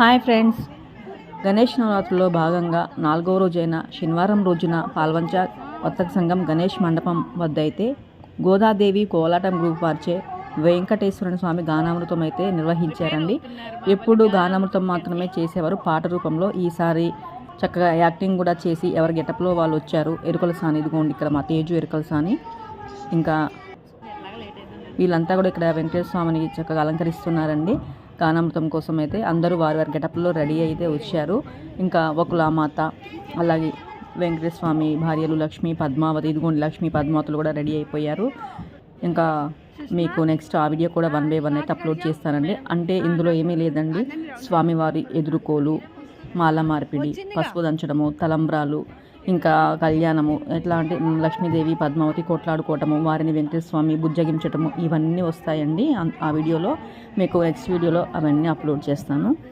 Hi friends. Ganesh నవరాత్రుల్లో భాగంగా నాలుగవ రోజైన శనివారం రోజున పాల్వంచ వర్తక సంఘం గణేష్ మండపం వద్ద అయితే గోదాదేవి కోలాటం గ్రూప్ వారిచే వెంకటేశ్వరుని స్వామి గానామృతం అయితే నిర్వహించారండి. ఎప్పుడు గానామృతం మాత్రమే చేసేవారు. పాట రూపంలో ఈసారి చక్కగా యాక్టింగ్ కూడా చేసి ఎవరి గెటప్లో వాళ్ళు వచ్చారు. ఎరుకల సాని ఇదిగోండి ఇక్కడ మా తేజు ఎరుకల సాని. ఇంకా వీళ్ళంతా కూడా ఇక్కడ వెంకటేశ్వర స్వామిని చక్కగా అలంకరిస్తున్నారండి. గానామృతం కోసం అయితే అందరూ వారి వారి గెటప్లో రెడీ అయితే వచ్చారు. ఇంకా వకులామాత అలాగే వెంకటేశ్వర భార్యలు లక్ష్మి పద్మావతి ఇదిగోండి లక్ష్మి పద్మావతులు కూడా రెడీ అయిపోయారు. ఇంకా మీకు నెక్స్ట్ ఆ వీడియో కూడా వన్ బై వన్ అయితే అప్లోడ్ చేస్తానండి. అంటే ఇందులో ఏమీ లేదండి. స్వామివారి ఎదురుకోలు మాల మార్పిడి పసుపు దంచడము తలంబ్రాలు ఇంకా కళ్యాణము ఎట్లా అంటే లక్ష్మీదేవి పద్మావతి కొట్లాడుకోవటము వారిని వెంకటేశ్వర బుజ్జగించటము ఇవన్నీ వస్తాయండి. ఆ- ఆ వీడియోలో మీకు నెక్స్ట్ వీడియోలో అవన్నీ అప్లోడ్ చేస్తాను.